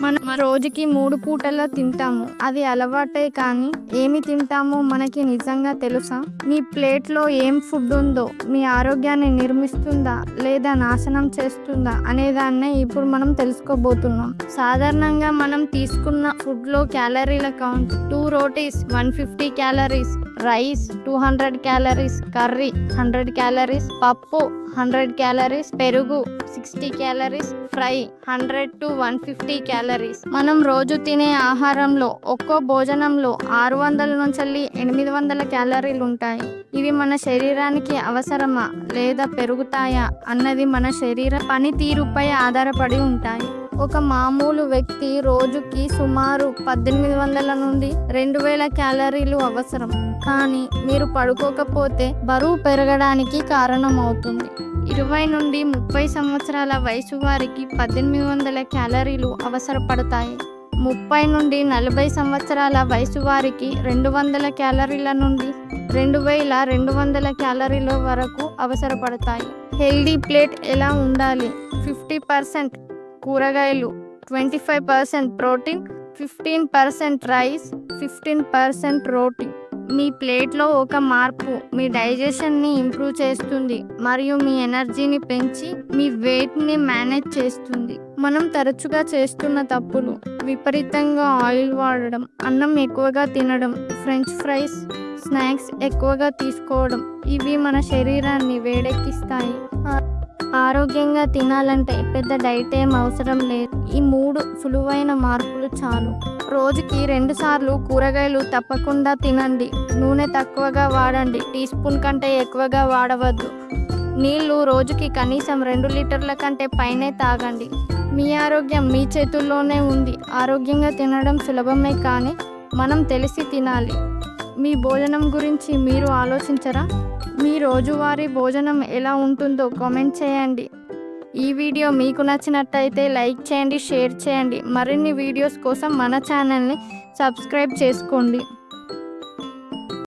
మనం రోజుకి మూడు పూటలా తింటాము. అది అలవాటే కానీ ఏమి తింటామో మనకి నిజంగా తెలుసా? మీ ప్లేట్లో ఏం ఫుడ్ ఉందో మీ ఆరోగ్యాన్ని నిర్మిస్తుందా లేదా నాశనం చేస్తుందా అనేదాన్నే ఇప్పుడు మనం తెలుసుకోబోతున్నాం. సాధారణంగా మనం తీసుకున్న ఫుడ్లో క్యాలరీల count two rotis one fifty calories rice two hundred calories curry hundred calories పప్పు హండ్రెడ్ క్యాలరీస్ పెరుగు sixty calories fry hundred to one fifty calories మనం రోజు తినే ఆహారంలో ఒక్కో భోజనంలో ఆరు వందల నుంచి ఎనిమిది వందల క్యాలరీలు ఉంటాయి. ఇవి మన శరీరానికి అవసరమా లేదా పెరుగుతాయా అన్నది మన శరీర పనితీరుపై ఆధారపడి ఉంటాయి. ఒక మామూలు వ్యక్తి రోజుకి సుమారు పద్దెనిమిది వందల నుండి రెండు వేల క్యాలరీలు అవసరం. కానీ మీరు పడుకోకపోతే బరువు పెరగడానికి కారణమవుతుంది. ఇరవై నుండి ముప్పై సంవత్సరాల వయసు వారికి పద్దెనిమిది వందల క్యాలరీలు అవసరపడతాయి. ముప్పై నుండి నలభై సంవత్సరాల వయసు వారికి రెండు వందల క్యాలరీల నుండి రెండు వేల రెండు వందల క్యాలరీల వరకు అవసరపడతాయి. హెల్దీ ప్లేట్ ఎలా ఉండాలి? ఫిఫ్టీ పర్సెంట్ కూరగాయలు twenty five percent protein fifteen percent rice fifteen percent roti. మీ ప్లేట్లో ఒక మార్పు మీ డైజెషన్ని ఇంప్రూవ్ చేస్తుంది మరియు మీ ఎనర్జీని పెంచి మీ వెయిట్ని మేనేజ్ చేస్తుంది. మనం తరచుగా చేస్తున్న తప్పులు విపరీతంగా ఆయిల్ వాడడం అన్నం ఎక్కువగా తినడం ఫ్రెంచ్ ఫ్రైస్ స్నాక్స్ ఎక్కువగా తీసుకోవడం ఇవి మన శరీరాన్ని వేడెక్కిస్తాయి. ఆరోగ్యంగా తినాలంటే పెద్ద డైట్ ఏం అవసరం లేదు. ఈ మూడు సులువైన మార్పులు చాలు. రోజుకి రెండు సార్లు కూరగాయలు తప్పకుండా తినండి. నూనె తక్కువగా వాడండి. టీ స్పూన్ కంటే ఎక్కువగా వాడవద్దు. నీళ్ళు రోజుకి కనీసం రెండు లీటర్ల కంటే పైనే తాగండి. మీ ఆరోగ్యం మీ చేతుల్లోనే ఉంది. ఆరోగ్యంగా తినడం సులభమే కానీ మనం తెలిసి తినాలి. మీ భోజనం గురించి మీరు ఆలోచించరా? మీ రోజువారీ భోజనం ఎలా ఉంటుందో కామెంట్ చేయండి. ఈ వీడియో మీకు నచ్చినట్టయితే లైక్ చేయండి షేర్ చేయండి. మరిన్ని వీడియోస్ కోసం మన ఛానల్ని సబ్స్క్రైబ్ చేసుకోండి.